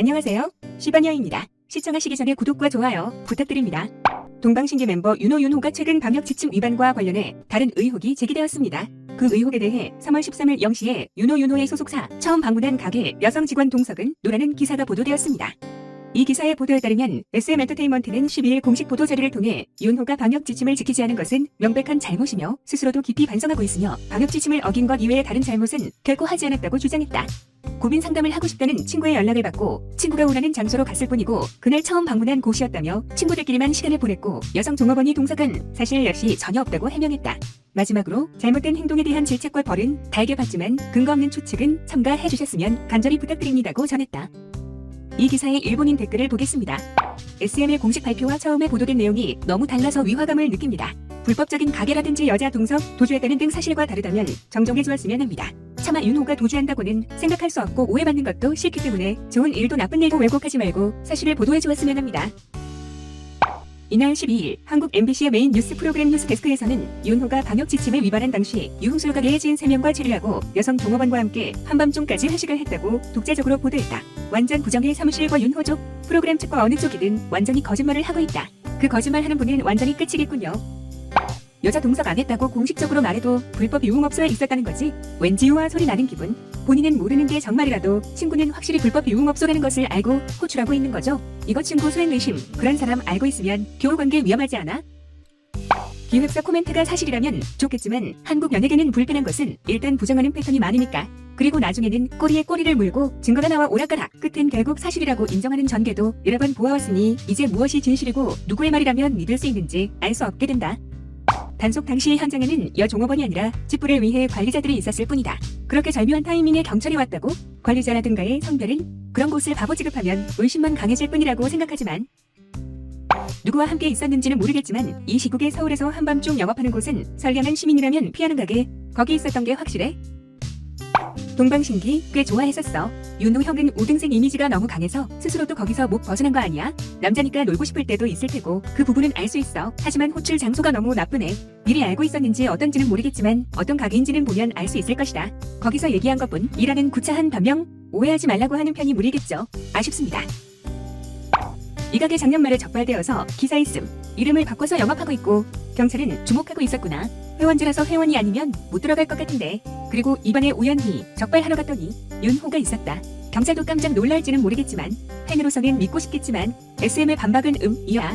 안녕하세요. 시바녀입니다. 시청하시기 전에 구독과 좋아요 부탁드립니다. 동방신기 멤버 윤호 윤호가 최근 방역 지침 위반과 관련해 다른 의혹이 제기되었습니다. 그 의혹에 대해 3월 13일 0시에 윤호 윤호의 소속사 처음 방문한 가게 여성 직원 동석은 노라는 기사가 보도되었습니다. 이 기사의 보도에 따르면 SM 엔터테인먼트는 12일 공식 보도 자료를 통해 윤호가 방역 지침을 지키지 않은 것은 명백한 잘못이며 스스로도 깊이 반성하고 있으며 방역 지침을 어긴 것 이외의 다른 잘못은 결코 하지 않았다고 주장했다. 고민 상담을 하고 싶다는 친구의 연락을 받고 친구가 오라는 장소로 갔을 뿐이고 그날 처음 방문한 곳이었다며 친구들끼리만 시간을 보냈고 여성 종업원이 동석은 사실 역시 전혀 없다고 해명했다. 마지막으로 잘못된 행동에 대한 질책과 벌은 달게 받지만 근거 없는 추측은 삼가해 주셨으면 간절히 부탁드립니다고 전했다. 이 기사의 일본인 댓글을 보겠습니다. SM의 공식 발표와 처음에 보도된 내용이 너무 달라서 위화감을 느낍니다. 불법적인 가게라든지 여자 동석, 도주했다는 등 사실과 다르다면 정정해 주었으면 합니다. 차마 윤호가 도주한다고는 생각할 수 없고 오해받는 것도 싫기 때문에 좋은 일도 나쁜 일도 왜곡하지 말고 사실을 보도해 주었으면 합니다. 이날 12일 한국 MBC의 메인 뉴스 프로그램 뉴스데스크에서는 윤호가 방역 지침을 위반한 당시 유흥술 가게의 지인 3명과 치료하고 여성 종업원과 함께 한밤중까지 회식을 했다고 독자적으로 보도했다. 완전 부정의 사무실과 윤호족 프로그램 측과 어느 쪽이든 완전히 거짓말을 하고 있다. 그 거짓말 하는 분은 완전히 끝이겠군요. 여자 동석 안 했다고 공식적으로 말해도 불법 유흥업소에 있었다는 거지. 왠지 유아 소리 나는 기분. 본인은 모르는 게 정말이라도 친구는 확실히 불법 유흥업소라는 것을 알고 호출하고 있는 거죠. 이거 친구 소행 의심. 그런 사람 알고 있으면 교우 관계 위험하지 않아? 기획사 코멘트가 사실이라면 좋겠지만 한국 연예계는 불편한 것은 일단 부정하는 패턴이 많으니까. 그리고 나중에는 꼬리에 꼬리를 물고 증거가 나와 오락가락 끝은 결국 사실이라고 인정하는 전개도 여러 번 보아왔으니 이제 무엇이 진실이고 누구의 말이라면 믿을 수 있는지 알 수 없게 된다. 단속 당시 현장에는 여 종업원이 아니라 직불을 위해 관리자들이 있었을 뿐이다. 그렇게 절묘한 타이밍에 경찰이 왔다고 관리자라든가의 성별은 그런 곳을 바보 취급하면 의심만 강해질 뿐이라고 생각하지만 누구와 함께 있었는지는 모르겠지만 이 시국에 서울에서 한밤중 영업하는 곳은 선량한 시민이라면 피하는 가게 거기 있었던 게 확실해? 동방신기 꽤 좋아했었어. 윤호 형은 우등생 이미지가 너무 강해서 스스로도 거기서 못 벗어난 거 아니야? 남자니까 놀고 싶을 때도 있을 테고 그 부분은 알 수 있어. 하지만 호출 장소가 너무 나쁘네. 미리 알고 있었는지 어떤지는 모르겠지만 어떤 가게인지는 보면 알 수 있을 것이다. 거기서 얘기한 것뿐 이라는 구차한 변명 오해하지 말라고 하는 편이 무리겠죠. 아쉽습니다. 이 가게 작년 말에 적발되어서 기사에 씀 이름을 바꿔서 영업하고 있고 경찰은 주목하고 있었구나. 회원제라서 회원이 아니면 못 들어갈 것 같은데. 그리고 이번에 우연히 적발하러 갔더니 윤호가 있었다. 경찰도 깜짝 놀랄지는 모르겠지만 팬으로서는 믿고 싶겠지만 SM의 반박은 음 이야